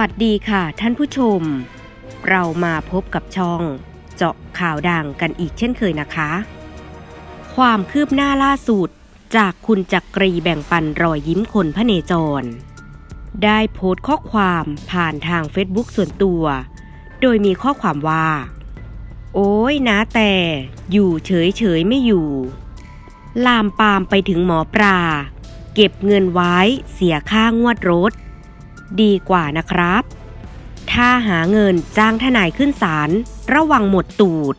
สวัสดีค่ะท่านผู้ชม เรามาพบกับช่องเจาะข่าวดังกันอีกเช่นเคยนะคะ ความคืบหน้าล่าสุดจากคุณจักรีแบ่งปันรอยยิ้มคนพระเนจร ได้โพสต์ข้อความผ่านทางเฟซบุ๊กส่วนตัว โดยมีข้อความว่า โอ้ยนะแต่อยู่เฉยเฉยไม่อยู่ ลามปามไปถึงหมอปลาเก็บเงินไว้เสียค่างวดรถ ดีกว่านะครับ ถ้าหาเงินจ้างทนายขึ้นศาลระวังหมดตูด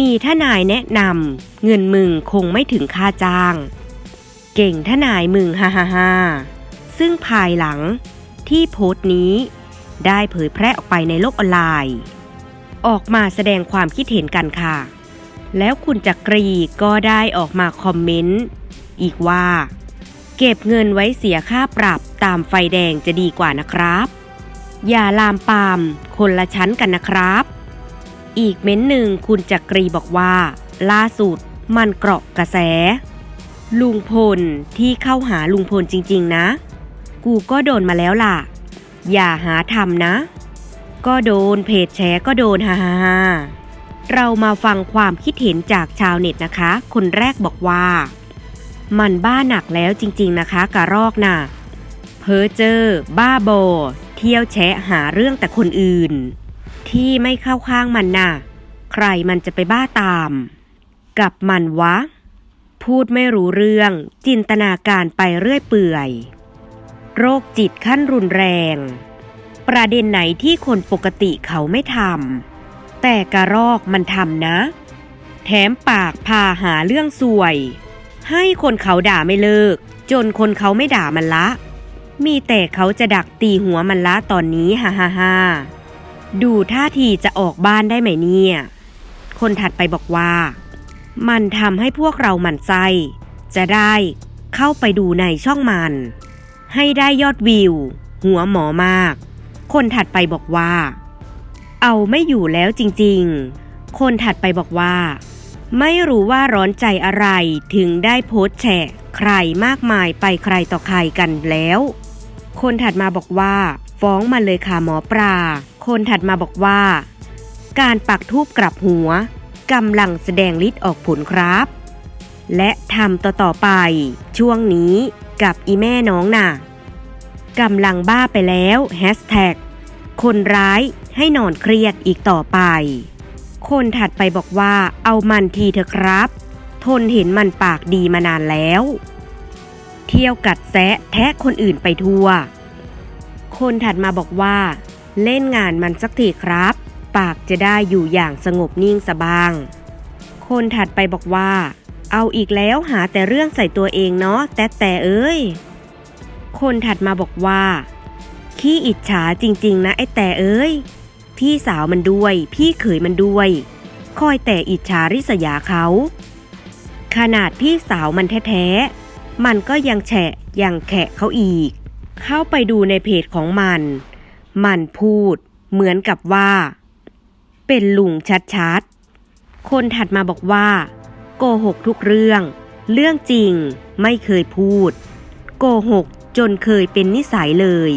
มีทนายแนะนำเงินมึงคงไม่ถึงค่าจ้าง เก่งทนายมึงฮ่าฮ่าฮ่าซึ่งภายหลังที่โพสต์นี้ได้เผยแพร่ออกไปในโลกออนไลน์ ออกมาแสดงความคิดเห็นกันค่ะ แล้วคุณจักรีก็ได้ออกมาคอมเมนต์ อีกว่า เก็บเงินไว้เสียค่าปรับ ตามไฟแดงจะดีกว่านะครับ อย่าลามปาม คนละชั้นกันนะครับ อีกเม้นหนึ่งคุณจักรีบอกว่า ล่าสุดมันเกราะกระแส ลุงพลที่เข้าหาลุงพลจริง ๆ นะ กูก็โดนมาแล้วล่ะ อย่าหาทำนะ ก็โดนเพจแชร์ก็โดนฮ่าฮ่าฮ่าเรามาฟังความคิดเห็นจากชาวเน็ตนะคะ คนแรกบอกว่า มันบ้าหนักแล้วจริง ๆ นะคะกระรอกน่ะ เพ้อเจอบ้าบอ เที่ยวแชะหาเรื่องแต่คนอื่น ที่ไม่เข้าข้างมันน่ะ ใครมันจะไปบ้าตาม กับมันวะ พูดไม่รู้เรื่อง จินตนาการไปเรื่อยเปื่อย โรคจิตขั้นรุนแรง ประเด็นไหนที่คนปกติเขาไม่ทำแต่กระรอกมันทำนะ แถมปากพาหาเรื่องสวย ให้คนเขาด่าไม่เลิก จนคนเขาไม่ด่ามันละ มีแต่เขาจะดักตีหัวมันละตอนนี้ฮ่าฮ่าฮ่าดูท่าทีจะออกบ้านได้ไหมเนี่ย คนถัดไปบอกว่า มันทำให้พวกเราหมั่นไส้จะได้เข้าไปดูในช่องมัน ให้ได้ยอดวิว หัวหมอมาก คนถัดไปบอกว่า เอาไม่อยู่แล้วจริงๆ คนถัดไปบอกว่า ไม่รู้ว่าร้อนใจอะไรถึงได้โพสแฉะใครมากมายไปใครต่อใครกันแล้ว คนถัดมาบอกว่า ฟ้องมาเลยค่ะหมอปลา คนถัดมาบอกว่า การปักทูบกลับหัวกำลังแสดงฤทธิ์ออกผลครับ และทำต่อๆไป ช่วงนี้กับอีแม่น้องน่ะกำลังบ้าไปแล้วแฮชแท็กคนร้ายให้นอนเครียดอีกต่อไป คนถัดไปบอกว่าเอามันทีเถอะครับ ทนเห็นมันปากดีมานานแล้ว เที่ยวกัดแซะแทะคนอื่นไปทั่ว คนถัดมาบอกว่า เล่นงานมันสักทีครับ ปากจะได้อยู่อย่างสงบนิ่งสบาง คนถัดไปบอกว่า เอาอีกแล้วหาแต่เรื่องใส่ตัวเองเนาะแต่แต่เอ้ย คนถัดมาบอกว่าขี้อิจฉาจริง ๆ นะไอ้แต่เอ้ย พี่สาวมันด้วย พี่เขยมันด้วย คอยแต่อิจฉาริษยาเขา ขนาดพี่สาวมันแท้ มันก็ยังแฉะยังแขะเขาอีก เข้าไปดูในเพจของมัน มันพูดเหมือนกับว่า เป็นลุงชัดๆ คนถัดมาบอกว่า โกหกทุกเรื่อง เรื่องจริงไม่เคยพูด โกหกจนเคยเป็นนิสัยเลย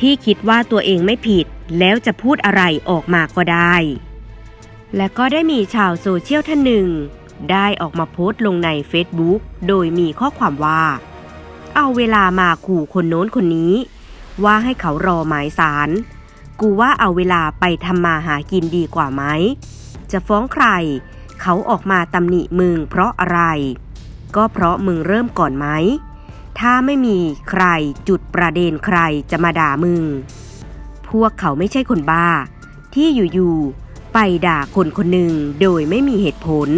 ที่คิดว่าตัวเองไม่ผิดแล้วจะพูดอะไรออกมาก็ได้ และก็ได้มีชาวโซเชียลท่านหนึ่ง ได้ออกมาโพสต์ลงใน Facebook โดยมีข้อความว่า เอาเวลามาขู่คนโน้นคนนี้ ว่าให้เขารอหมายสาร กูว่าเอาเวลาไปทำมาหากินดีกว่าไหม จะฟ้องใคร เขาออกมาตำหนิมึงเพราะอะไร ก็เพราะมึงเริ่มก่อนไหม ถ้าไม่มีใครจุดประเด็นใครจะมาด่ามึง พวกเขาไม่ใช่คนบ้า ที่อยู่ๆไปด่าคนคนหนึ่งโดยไม่มีเหตุผล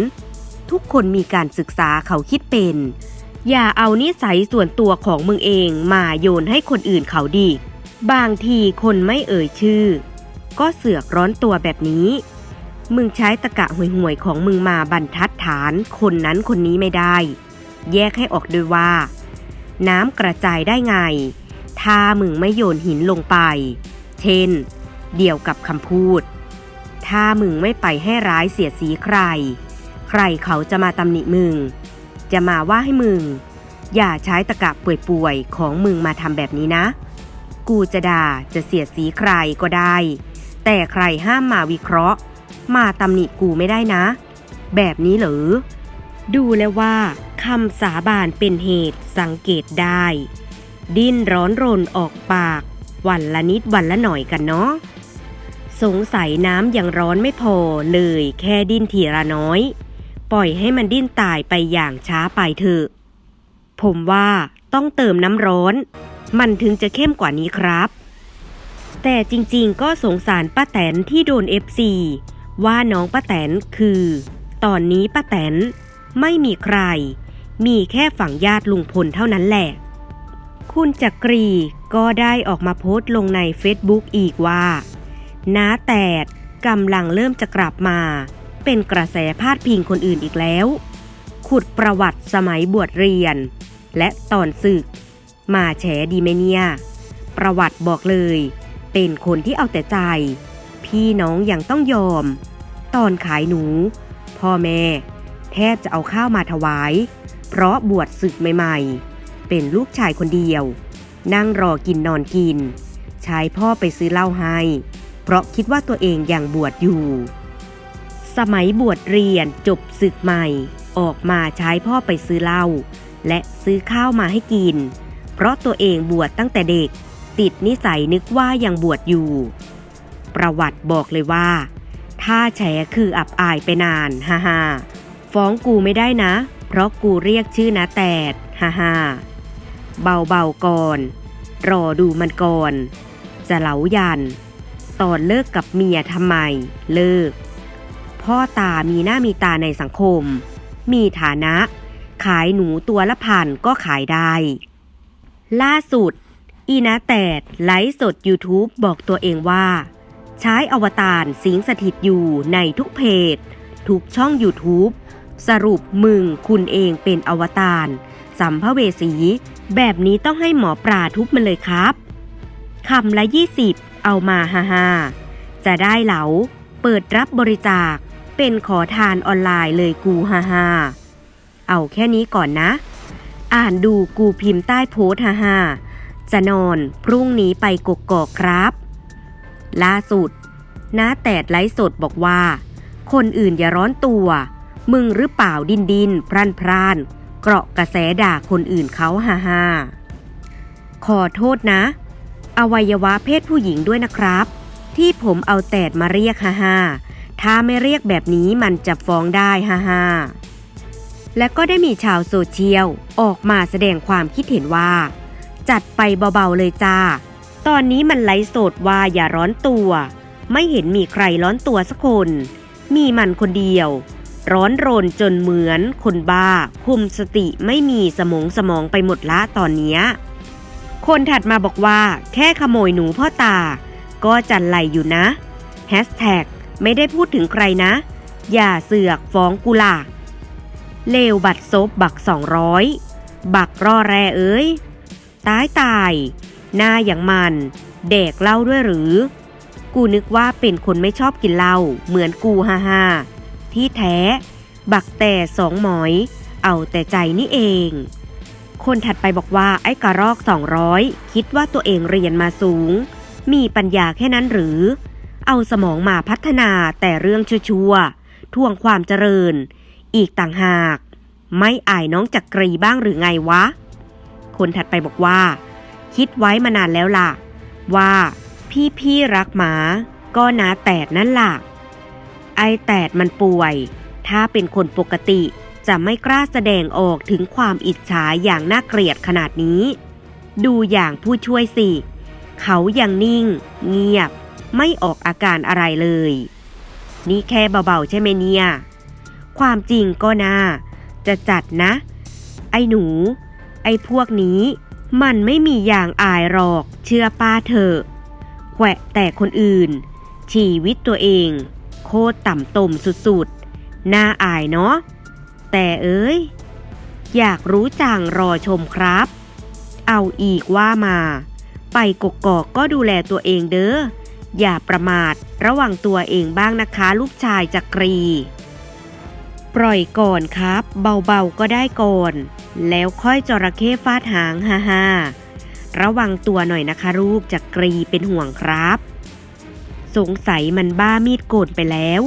ทุกคนมีการศึกษาเขาคิดเป็น อย่าเอานิสัยส่วนตัวของมึงเองมาโยนให้คนอื่นเขาดิบางทีคนไม่เอ่ยชื่อ ก็เสือกร้อนตัวแบบนี้ มึงใช้ตะกะห่วยๆของมึงมาบรรทัดฐานคนนั้นคนนี้ไม่ได้ แยกให้ออกด้วยว่า น้ำกระจายได้ไง ถ้ามึงไม่โยนหินลงไป เช่น เดียวกับคำพูด ถ้ามึงไม่ไปให้ร้ายเสียสีใคร รเขาจะมาตำหนิมึง จะมาว่าให้มึง อย่าใช้ตะกะป่วยๆ ของมึงมาทำแบบนี้นะ กูจะด่าจะเสียดสีใครก็ได้ แต่ใครห้ามมาวิเคราะห์ มาตำหนิกูไม่ได้นะ แบบนี้หรือ ดูแล้วว่าคำสาบานเป็นเหตุสังเกตได้ ดิ้นร้อนรนออกปาก วันละนิดวันละหน่อยกันเนาะสงสัยน้ำยังร้อนไม่พอเลยแค่ดิ้นทีละน้อย ปล่อยให้มันดิ้นตายไปอย่างช้าไปเถอะ ผมว่าต้องเติมน้ำร้อน มันถึงจะเข้มกว่านี้ครับ แต่จริงๆ ก็สงสารป้าแตนที่โดน FC ว่าน้องป้าแตนคือ ตอนนี้ป้าแตนไม่มีใคร มีแค่ฝั่งญาติลุงพลเท่านั้นแหละ คุณจักรีก็ได้ออกมาโพสต์ลงใน Facebook อีกว่าน้าแตดกำลังเริ่มจะกลับมา เป็นกระแสพาดพิงคนอื่นอีกแล้ว ขุดประวัติสมัยบวชเรียน และตอนศึก มาแฉดีไหมเนีย ประวัติบอกเลย เป็นคนที่เอาแต่ใจ พี่น้องยังต้องยอม ตอนขายหนู พ่อแม่ แทบจะเอาข้าวมาถวาย เพราะบวชศึกใหม่ๆ เป็นลูกชายคนเดียว นั่งรอกินนอนกินใช้พ่อไปซื้อเหล้าให้ เพราะคิดว่าตัวเองอยังบวชอยู่ สมัยบวชเรียนจบศึกใหม่ ออกมาใช้พ่อไปซื้อเหล้าและซื้อข้าวมาให้กิน เพราะตัวเองบวชตั้งแต่เด็ก ติดนิสัยนึกว่ายังบวชอยู่ ประวัติบอกเลยว่า ถ้าแฉคืออับอายไปนานฮ่าฮ่าฟ้องกูไม่ได้นะ เพราะกูเรียกชื่อนะแตดฮ่าฮ่าเบาๆก่อน รอดูมันก่อน จะเหลายัน ตอนเลิกกับเมียทำไม เลิก พ่อตามีหน้ามีตาในสังคม มีฐานะ ขายหนูตัวละพันก็ขายได้ ล่าสุด อีนาแตดไลฟ์สด YouTube บอกตัวเองว่า ใช้อวตารสิงสถิตอยู่ในทุกเพจ ทุกช่อง YouTube สรุปมึงคุณเองเป็นอวตารสัมภเวสี แบบนี้ต้องให้หมอปลาทุบมันเลยครับคำละ 20 เอามาฮ่าฮ่าจะได้เหลา เปิดรับบริจาค เป็นขอทานออนไลน์เลยกูฮ่าฮ่าเอาแค่นี้ก่อนนะ อ่านดูกูพิมพ์ใต้โพสฮ่าฮ่าจะนอนพรุ่งนี้ไปกกอกครับ ล่าสุดน้าแตดไลฟ์สดบอกว่า คนอื่นอย่าร้อนตัว มึงหรือเปล่าดินดิน พรันพราน เกราะกระแสด่าคนอื่นเขาฮ่าฮ่าขอโทษนะ อวัยวะเพศผู้หญิงด้วยนะครับ ที่ผมเอาแตดมาเรียกฮ่าฮ่า ถ้าไม่เรียกแบบนี้มันจะฟ้องได้ฮ่าฮ่าและก็ได้มีชาวโซเชียลออกมาแสดงความคิดเห็นว่า จัดไปเบาๆเลยจ้า ตอนนี้มันไลฟ์สดว่าอย่าร้อนตัว ไม่เห็นมีใครร้อนตัวสักคน มีมันคนเดียว ร้อนรนจนเหมือนคนบ้า คุมสติไม่มีสมองสมองไปหมดละตอนเนี้ยคนถัดมาบอกว่า แค่ขโมยหนูพ่อตา ก็จันไหลอยู่นะแฮชแท็ก ไม่ได้พูดถึงใครนะ อย่าเสือกฟ้องกุล่ะเลวบัตรซบบักสองร้อยบักรอแรเอ้ย ตายตาย หน้าอย่างมัน เด็กเล้าด้วยหรือ กูนึกว่าเป็นคนไม่ชอบกินเหล้าเหมือนกูฮ่าฮ่าที่แท้ บักแต่สองหมอย เอาแต่ใจนี่เอง คนถัดไปบอกว่าไอ้กระรอก200คิดว่าตัวเองเรียนมาสูง มีปัญญาแค่นั้นหรือ เอาสมองมาพัฒนาแต่เรื่องชั่วๆทวงความเจริญ อีกต่างหาก ไม่อายน้องจักกรีบ้างหรือไงวะ คนถัดไปบอกว่า คิดไว้มานานแล้วล่ะ ว่าพี่พี่ๆรักหมาก็นาแตดนั่นล่ะ ไอแตดมันป่วย ถ้าเป็นคนปกติจะไม่กล้าแสดงออกถึงความอิจฉาอย่างน่าเกลียดขนาดนี้ ดูอย่างผู้ช่วยสิ เขายังนิ่ง เงียบ ไม่ออกอาการอะไรเลย นี่แค่เบาๆใช่ไหมเนี่ย ความจริงก็น่า จะจัดนะ ไอ้หนู ไอ้พวกนี้ มันไม่มีอย่างอายหรอก เชื่อป้าเถอะแขวะแต่คนอื่น ชีวิตตัวเอง โคตรต่ำตมสุดๆ น่าอายเนาะ แต่เอ้ย อยากรู้จังรอชมครับ เอาอีกว่ามา ไปกกอกก็ดูแลตัวเองเด้อ อย่าประมาท ระวังตัวเองบ้างนะคะ ลูกชายจักรี ปล่อยก่อนครับ เบาๆก็ได้ก่อน แล้วค่อยจระเข้ฟาดหางฮ่าฮ่าระวังตัวหน่อยนะคะลูกจักรีเป็นห่วงครับ สงสัยมันบ้ามีดโกนไปแล้ว